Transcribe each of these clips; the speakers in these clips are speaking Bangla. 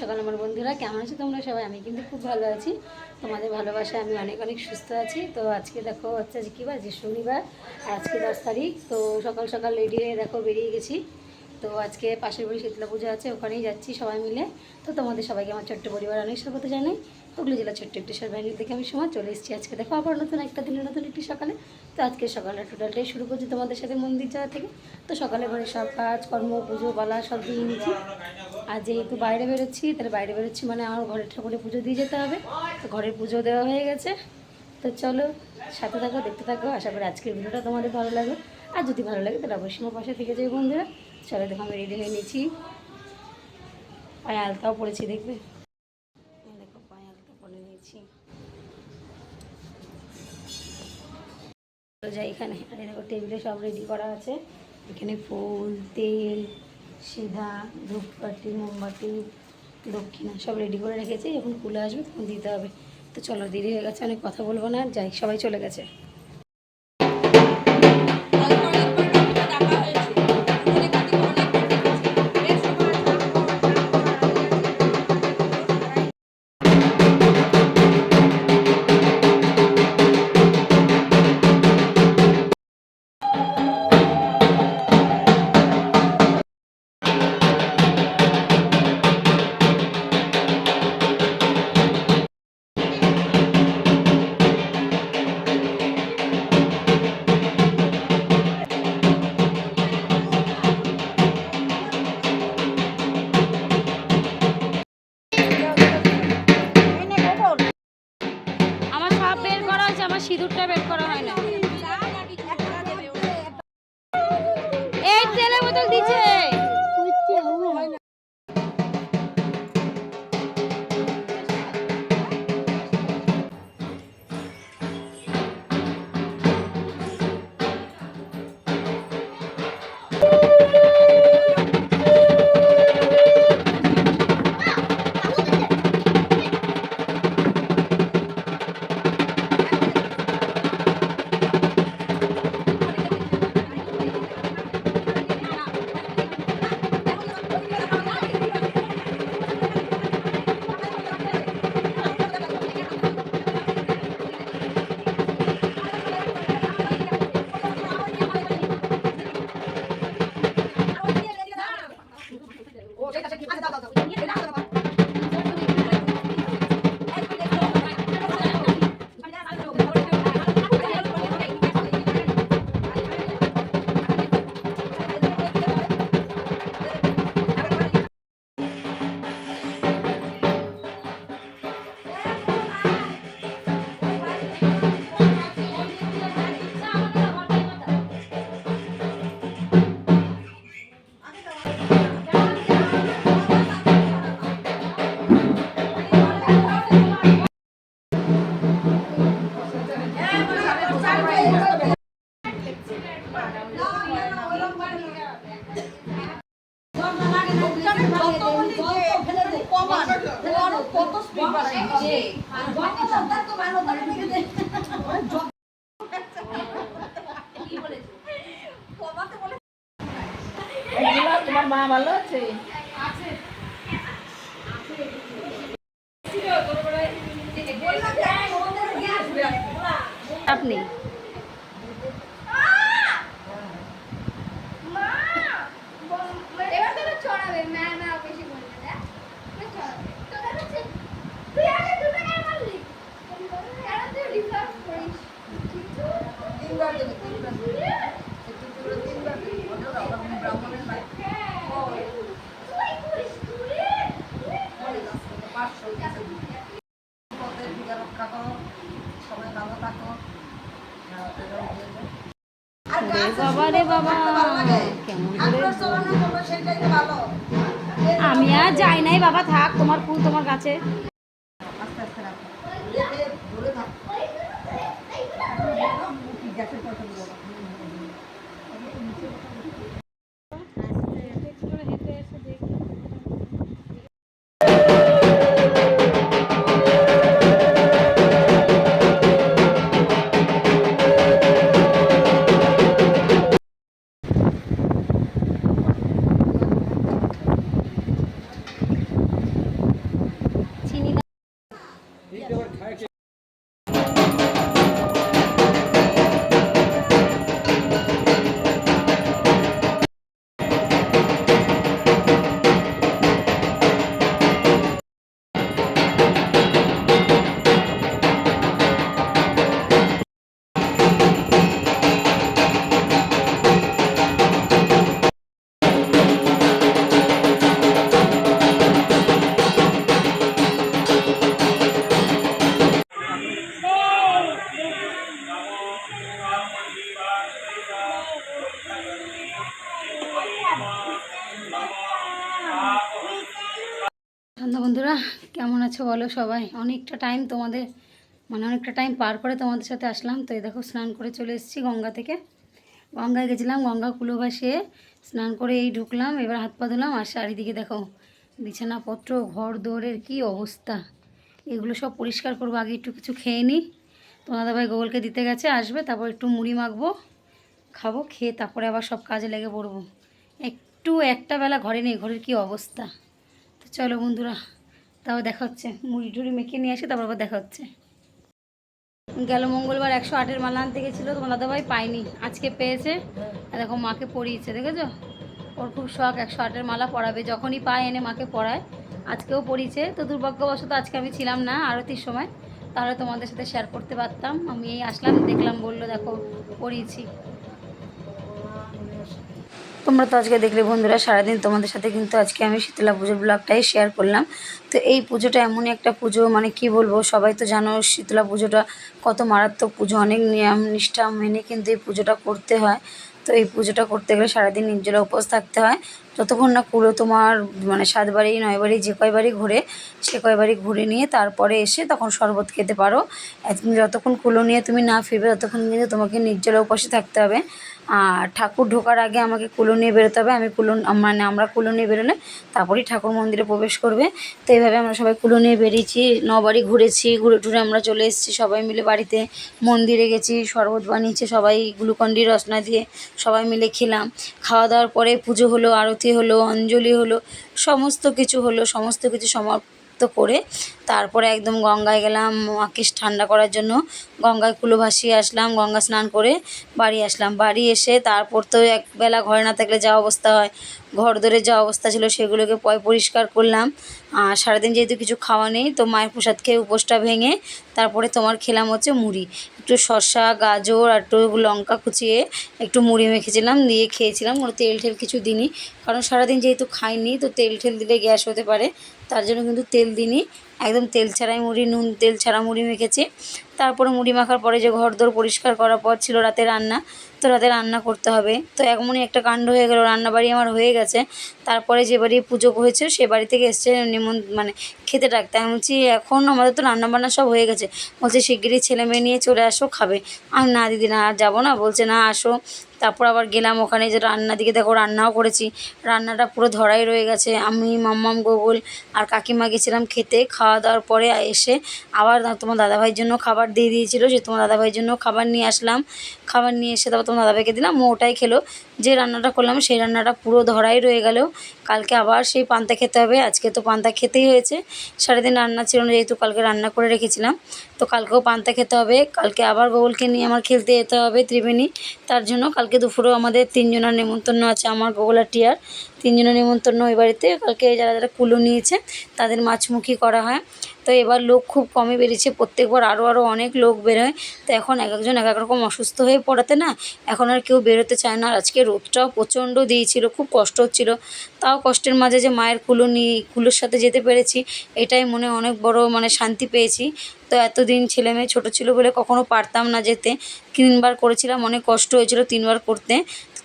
সকাল আমার বন্ধুরা, কেমন আছো তোমরা সবাই? আমি কিন্তু খুব ভালো আছি। তোমাদের ভালোবাসায় আমি অনেক অনেক সুস্থ আছি। তো আজকে দেখো, হচ্ছে আজকে কী যে শনিবার আজকে দশ তারিখ। তো সকাল সকাল রেডি হয়ে দেখো বেরিয়ে গেছি। তো আজকে পাশের বাড়ি শীতলা পুজো আছে, ওখানেই যাচ্ছি সবাই মিলে। তো তোমাদের সবাইকে আমার ছোট্ট পরিবার অনেক স্বাগত জানাই। হুগলি জেলার ছোট্ট একটি সরবাহিনীর থেকে আমি সময় চলে এসেছি আজকে। দেখো, আবার নতুন একটা দিনের নতুন একটি সকালে। তো আজকে সকালটা টোটালটাই শুরু করছি তোমাদের সাথে মন্দির যাওয়া থেকে। তো সকালে ঘরে সব কাজ, কর্ম, পুজো বলা সব দিয়ে নিয়েছি আর যেহেতু বাইরে বেরোচ্ছি, তাহলে বাইরে বেরোচ্ছি মানে আমার ঘরের ঠাকুরে পুজো দিয়ে যেতে হবে। তো ঘরের পুজো দেওয়া হয়ে গেছে। তো চলো, সাথে থাকো, দেখতে থাকো। আশা করি আজকের ভিডিওটা তোমাদের ভালো লাগবে। আর যদি ভালো লাগে, তাহলে অবশ্যই আমার পাশে থেকে যাই বন্ধুরা। চলো দেখো, আমি রেডি হয়ে নিয়েছি। পায়ে আলতাও পড়েছি, দেখবে? দেখো পায়ে পরে নিয়েছি। যাই এখানে, আর দেখো, টেবিলে সব রেডি করা আছে। এখানে ফুল, তেল সিধা, ধূপকাঠি, মোমবাতি, দক্ষিণা, সব রেডি করে রেখেছি। যখন কুলে আসবে, তখন দিতে হবে। তো চলো, দেরি হয়ে গেছে, অনেক কথা বলব না। যাই, সবাই চলে গেছে। সিঁদুরটা বের করা হয় না। তোমার মা ভালো আছে? আপনি এবার তোরা চড়াবে ম্যা ম্যা বেশি বলবে না তুই চড়াবে তোরা হচ্ছে তুই আগে দুটো কেন মারলি কেন তুই ডিফারেন্স করিস তিনবার দেবে তিনবার দেবে একটু করে তিনবার দেবে ওটা আবার ব্রাহ্মণের বাড়ি তুই করিস তুই মনে আছে পাঁচশো পথের দিকে রক্ষা করো সবাই ভালো থাকো হ্যাঁ, এটাও দিয়ে দাও। আর রে গাছ বাবা রে কেমন করে। আমি আর যাই নাই বাবা থাক তোমার ফুল তোমার কাছে আস্তে আস্তে বন্ধুরা, কেমন আছো বলো সবাই? অনেকটা টাইম তোমাদের মানে অনেকটা টাইম পার করে তোমাদের সাথে আসলাম। তো এই দেখো, স্নান করে চলে এসেছি গঙ্গা থেকে। গঙ্গায় গেছিলাম, গঙ্গা কুলো ভাসিয়ে স্নান করে এই ঢুকলাম, এবার হাত পা ধুলাম, আর চারিদিকে দেখো, বিছানাপত্র ঘর দৌড়ের কি অবস্থা। এগুলো সব পরিষ্কার করব, আগে একটু কিছু খেয়ে নিই তোমার দাদাভাই গোগলকে দিতে গেছে, আসবে, তারপর একটু মুড়ি মাখবো, খাব, খেয়ে তারপরে আবার সব কাজে লেগে পড়ব। একটু একটা বেলা ঘরে নেই, ঘরের কি অবস্থা। তো চলো বন্ধুরা তাও দেখা হচ্ছে। মুড়ি টুড়ি মেখে নিয়ে আসে তারপর আবার দেখা হচ্ছে। গেল মঙ্গলবার একশো আটের মালা আনতে গেছিল, তোমার দাদাভাই পাইনি আজকে পেয়েছে। দেখো মাকে পরিয়েছে, দেখেছ? ওর খুব শখ, একশো আটের মালা পরাবে। যখনই পায় এনে মাকে পরায়। আজকেও পরিয়েছে। তো দুর্ভাগ্যবশত আজকে আমি ছিলাম না আরতির সময়। তাহলে তোমাদের সাথে শেয়ার করতে পারতাম। আমি এই আসলাম, দেখলাম, বলল, দেখো, পরিয়েছি। তোমরা তো আজকে দেখলে বন্ধুরা, সারাদিন তোমাদের সাথে কিন্তু আজকে আমি শীতলা পুজোর ব্লগটাই শেয়ার করলাম। তো এই পুজোটা এমনই একটা পুজো মানে কি বলব, সবাই তো জানো শীতলা পুজোটা কত মারাত্মক পুজো, অনেক নিয়ম, নিষ্ঠা মেনে কিন্তু এই পুজোটা করতে হয়। তো এই পুজোটা করতে গেলে সারাদিন নির্জলা উপোস থাকতে হয়। যতক্ষণ না কুলো তোমার মানে সাত বাড়ি, নয় বাড়ি, যে কয় বাড়ি ঘুরে, সে কয় বাড়ি ঘুরে নিয়ে তারপরে এসে তখন শরবত খেতে পারো। যতক্ষণ কুলো নিয়ে তুমি না ফিরবে, ততক্ষণ কিন্তু তোমাকে নির্জলা উপাসে থাকতে হবে। আর ঠাকুর ঢোকার আগে আমাকে কুলো নিয়ে বেরোতে হবে। আমি কুলো মানে আমরা কুলো নিয়ে বেরোলে তারপরেই ঠাকুর মন্দিরে প্রবেশ করবে। তো এইভাবে আমরা সবাই কুলো নিয়ে বেরিয়েছি, নবাড়ি ঘুরেছি, ঘুরে টুরে আমরা চলে এসেছি সবাই মিলে বাড়িতে। মন্দিরে গেছি, শরবত বানিয়েছে সবাই, গ্লুকন্ডি রসনা দিয়ে সবাই মিলে খেলাম। খাওয়া দাওয়ার পরে পুজো হলো, আরতি হলো, অঞ্জলি হলো, সমস্ত কিছু হলো, সমস্ত কিছু সমাপ্ত করে তারপরে একদম গঙ্গায় গেলাম মাকে ঠান্ডা করার জন্য গঙ্গায় কুলো ভাসিয়ে আসলাম, গঙ্গা স্নান করে বাড়ি আসলাম। বাড়ি এসে তারপর তো একবেলা ঘরে না থাকলে যা অবস্থা হয়, ঘর ধরে যা অবস্থা ছিল সেগুলোকে পয় পরিষ্কার করলাম। আর সারাদিন যেহেতু কিছু খাওয়া নেই, তো মায়ের প্রসাদ খেয়ে উপোসটা ভেঙে তারপরে তোমার খেলাম হচ্ছে মুড়ি। একটু শসা, গাজর আর একটু লঙ্কা কুচিয়ে একটু মুড়ি মেখেছিলাম, দিয়ে খেয়েছিলাম। কোনো তেল ঠেল কিছু দিইনি। কারণ সারাদিন যেহেতু খাইনি, তো তেল ঠেল দিলে গ্যাস হতে পারে। তার জন্য কিন্তু তেল দিইনি। একদম তেল ছাড়াই মুড়ি, নুন, তেল ছাড়া মুড়ি মেখেছি। তারপরে মুড়ি মাখার পরে যে ঘর দোর পরিষ্কার করার পর ছিল রাতে রান্না, তো রাতে রান্না করতে হবে। তো এমনই একটা কাণ্ড হয়ে গেল রান্না বাড়ি আমার হয়ে গেছে। তারপরে যে বাড়ি পুজো হয়েছে সে বাড়ি থেকে এসছে নিমন মানে খেতে ডাকতে। আমি বলছি, এখন আমাদের তো রান্না বান্না সব হয়ে গেছে। বলছে, শিগগিরই ছেলে মেয়ে নিয়ে চলে আসো, খাবে। আমি, না দিদি, না, আর যাব না। বলছে, না, আসো। তারপর আবার গেলাম ওখানে যে রান্না দিকে। দেখো, রান্নাও করেছি। রান্নাটা পুরো ধরাই রয়ে গেছে। আমি, মাম্মাম, গোগল আর কাকিমা গেছিলাম খেতে, খাওয়া দাওয়ার পরে এসে আবার তোমার দাদাভাইয়ের জন্য খাবার দিয়ে দিয়েছিলো, যে তোমার দাদাভাইয়ের জন্য খাবার নিয়ে আসলাম। খাবার নিয়ে এসে তারপর তোমার দাদাভাইকে দিলাম, ও ওটাই খেলো। যে রান্নাটা করলাম, সেই রান্নাটা পুরো ধরাই রয়ে গেল। কালকে আবার সেই পান্তা খেতে হবে। আজকে তো পান্তা খেতেই হয়েছে। সারাদিন রান্না ছিল না, যেহেতু কালকে রান্না করে রেখেছিলাম। তো কালকেও পান্তা খেতে হবে। কালকে আবার গোগলকে নিয়ে আমার খেলতে যেতে হবে ত্রিবেণী। তার জন্য কালকে দুপুরেও আমাদের তিনজনের নেমন্তন্ন আছে, আমার গোগল আর টিয়ার। তিনজনের নেমন্তন্ন ওই বাড়িতে। কালকে যারা যারা কুলো নিয়েছে, তাদের মাছমুখী করা হয়। তো এবার লোক খুব কমই বেরিয়েছে। প্রত্যেকবার আরও আরও অনেক লোক বেরোয়। তো এখন এক একজন এক এক রকম অসুস্থ হয়ে পড়াতে না, এখন আর কেউ বেরোতে চায় না। আর আজকে রোদটাও প্রচণ্ড দিয়েছিল, খুব কষ্ট হচ্ছিল। তাও কষ্টের মাঝে যে মায়ের কুলো নিয়ে, কুলোর সাথে যেতে পেরেছি, এটাই মনে অনেক বড় মানে শান্তি পেয়েছি। তো এতদিন ছেলে মেয়ে ছোটো ছিল বলে কখনো পারতাম না যেতে। তিনবার করেছিলাম, অনেক কষ্ট হয়েছিল তিনবার করতে।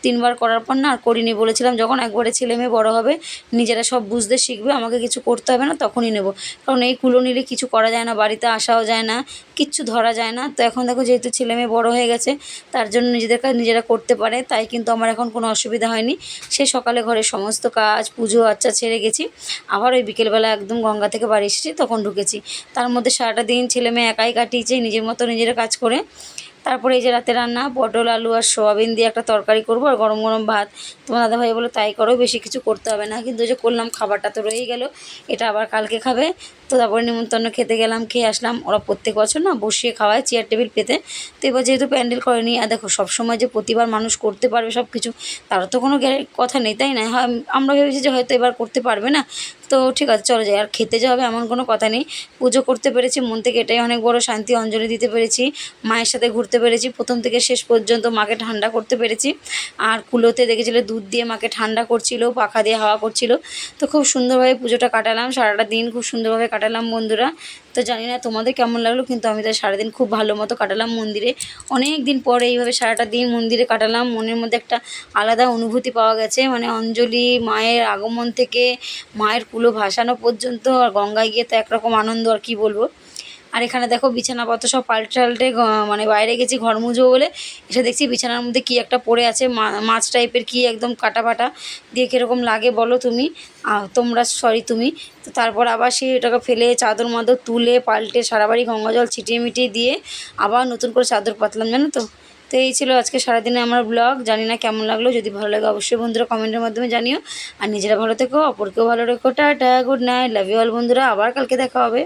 তিনবার করার পর না আর করিনি বলেছিলাম, যখন একবারে ছেলে মেয়ে বড়ো হবে, নিজেরা সব বুঝতে শিখবে, আমাকে কিছু করতে হবে না, তখনই নেব। কারণ এই কুলো নিলে কিছু করা যায় না, বাড়িতে আসাও যায় না, কিচ্ছু ধরা যায় না। তো এখন দেখো যেহেতু ছেলে মেয়ে বড়ো হয়ে গেছে, তার জন্য নিজেদের কাজ নিজেরা করতে পারে, তাই কিন্তু আমার এখন কোনো অসুবিধা হয়নি। সে সকালে ঘরের সমস্ত কাজ, পুজো আচ্ছা ছেড়ে গেছি। আবার ওই বিকেলবেলা একদম গঙ্গা থেকে বাড়ি এসেছি, তখন ঢুকেছি। তার মধ্যে সারাটা দিন ছেলে মেয়ে একাই কাটিয়েছে, নিজের মতো নিজেরা কাজ করে। তারপরে এই যে রাতে রান্না, পটল, আলু আর সোয়াবিন দিয়ে একটা তরকারি করব আর গরম গরম ভাত। তোমার দাদাভাই বলো তাই করো, বেশি কিছু করতে হবে না। কিন্তু যে করলাম, খাবারটা তো রয়েই গেল, এটা আবার কালকে খাবে। তো তারপরে নিমন্ত্রণ খেতে গেলাম, খেয়ে আসলাম। ওরা প্রত্যেক বছর না বসিয়ে খাওয়ায় চেয়ার টেবিল পেতে। তো এবার যেহেতু প্যান্ডেল করেনি, আর দেখো, সবসময় যে প্রতিবার মানুষ করতে পারবে সব কিছু তারও তো কোনো কথা নেই, তাই না? হয়, আমরা ভেবেছি যে হয়তো এবার করতে পারবে না। তো ঠিক আছে, চলো যাই। আর খেতে যে হবে এমন কোনো কথা নেই। পুজো করতে পেরেছি, মন থেকে এটাই অনেক বড় শান্তি অঞ্জলি দিতে পেরেছি। মায়ের সাথে ঘুরতে পেরেছি, প্রথম থেকে শেষ পর্যন্ত মাকে ঠান্ডা করতে পেরেছি। আর কুলোতে দেখেছিলো দুধ দিয়ে মাকে ঠান্ডা করছিল, পাখা দিয়ে হাওয়া করছিল। তো খুব সুন্দরভাবে পুজোটা কাটালাম, সারাটা দিন খুব সুন্দরভাবে কাটালাম বন্ধুরা। তো জানি না তোমাদের কেমন লাগল, কিন্তু আমি তো সারাদিন খুব ভালো মতো কাটালাম মন্দিরে। অনেক দিন পরে এইভাবে সারাটা দিন মন্দিরে কাটালাম, মনের মধ্যে একটা আলাদা অনুভূতি পাওয়া গেছে। মানে অঞ্জলি, মায়ের আগমন থেকে মায়ের কুলো ভাসানো পর্যন্ত আর গঙ্গায় গিয়ে তো একরকম আনন্দ আর কি বলব। আর এখানে দেখো বিছানাপত্র সব পাল্টে টাল্টে মানে বাইরে গেছি ঘর মুজবো বলে। এসে দেখছি বিছানার মধ্যে কি একটা পড়ে আছে মাছ টাইপের কি একদম কাটা ফাটা। দিয়ে কীরকম লাগে বলো তুমি? তোমরা সরি তুমি। তো তারপর আবার সেই ওটাকে ফেলে, চাদর মাদর তুলে, পাল্টে সারা বাড়ি গঙ্গা জল ছিটিয়ে মিটিয়ে দিয়ে আবার নতুন করে চাদর পাতলাম, জানো তো? তো এই ছিল আজকে সারাদিনে আমার ব্লগ জানি না কেমন লাগল, যদি ভালো লাগে অবশ্যই বন্ধুরা কমেন্টের মাধ্যমে জানিও। আর নিজেরা ভালো থেকো, অপরকেও ভালো রেখো। Tata good night love you all বন্ধুরা। আবার কালকে দেখা হবে।